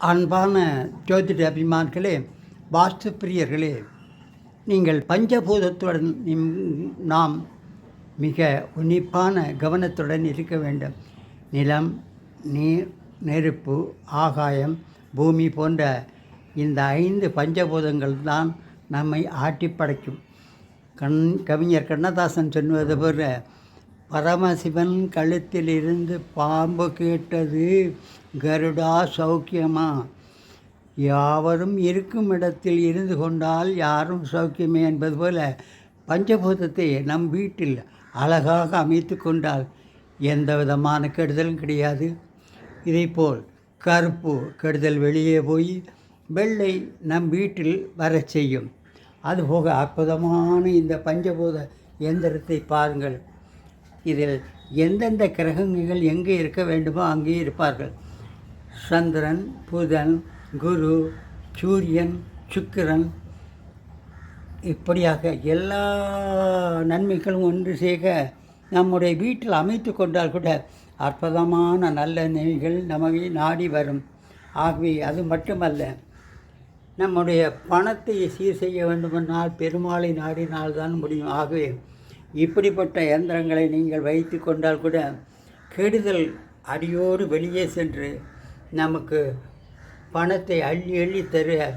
அன்பான ஜோதிட அபிமான்களே வாஸ்து பிரியர்களே நீங்கள் பஞ்சபூதத்துடன் நாம் மிக உன்னிப்பான கவனத்துடன் இருக்க வேண்டும். நிலம் நீர் நெருப்பு ஆகாயம் பூமி போன்ற இந்த ஐந்து பஞ்சபூதங்கள் தான் நம்மை ஆட்டி படைக்கும் கண் கவிஞர் கண்ணதாசன் சொன்னது போல பரமசிவன் கழுத்தில் இருந்து பாம்பு கேட்டது கருடா சௌக்கியமா? யாவரும் இருக்கும் இடத்தில் இருந்து கொண்டால் யாரும் சௌக்கியமே? என்பது போல பஞ்சபூதத்தை நம் வீட்டில் அழகாக அமைத்து கொண்டால் எந்த விதமான கெடுதலும் கிடையாது. இதைப்போல் கருப்பு கெடுதல் வெளியே போய் வெள்ளை நம் வீட்டில் வரச் செய்யும். அதுபோக அற்புதமான இந்த பஞ்சபூத இயந்திரத்தை பாருங்கள். இதில் எந்தெந்த கிரகங்கள் எங்கே இருக்க வேண்டுமோ அங்கே இருப்பார்கள். சந்திரன் புதன் குரு சூரியன் சுக்கிரன். இப்படியாக எல்லா நன்மைகளும் ஒன்று சேர்க்க நம்முடைய வீட்டில் அமைத்து கொண்டால் கூட அற்புதமான நல்ல நிலைகள் நமக்கு நாடி வரும். ஆகவே அது மட்டுமல்ல நம்முடைய பணத்தை சீர் செய்ய வேண்டுமென்றால் பெருமாளை நாடினால்தான் முடியும். ஆகவே இப்படிப்பட்ட இயந்திரங்களை நீங்கள் வைத்து கொண்டால் கூட கெடுதல் அடியோடு வெளியே சென்று நமக்கு பணத்தை அள்ளி அள்ளி தர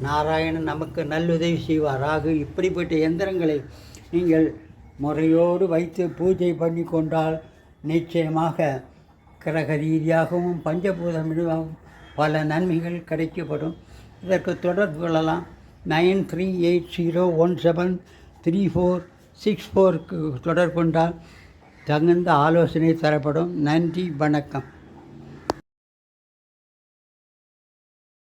நாராயணன் நமக்கு நல்லுதவி செய்வார். ஆக இப்படிப்பட்ட எந்திரங்களை நீங்கள் முறையோடு வைத்து பூஜை பண்ணி கொண்டால் நிச்சயமாக கிரக ரீதியாகவும் பஞ்சபூதம் பல நன்மைகள் கிடைக்கப்படும். இதற்கு தொடர்பு கொள்ளலாம். Nine three eight zero one seven three four six ஃபோருக்கு தொடர்புண்டால் தகுந்த ஆலோசனை தரப்படும். நன்றி வணக்கம்.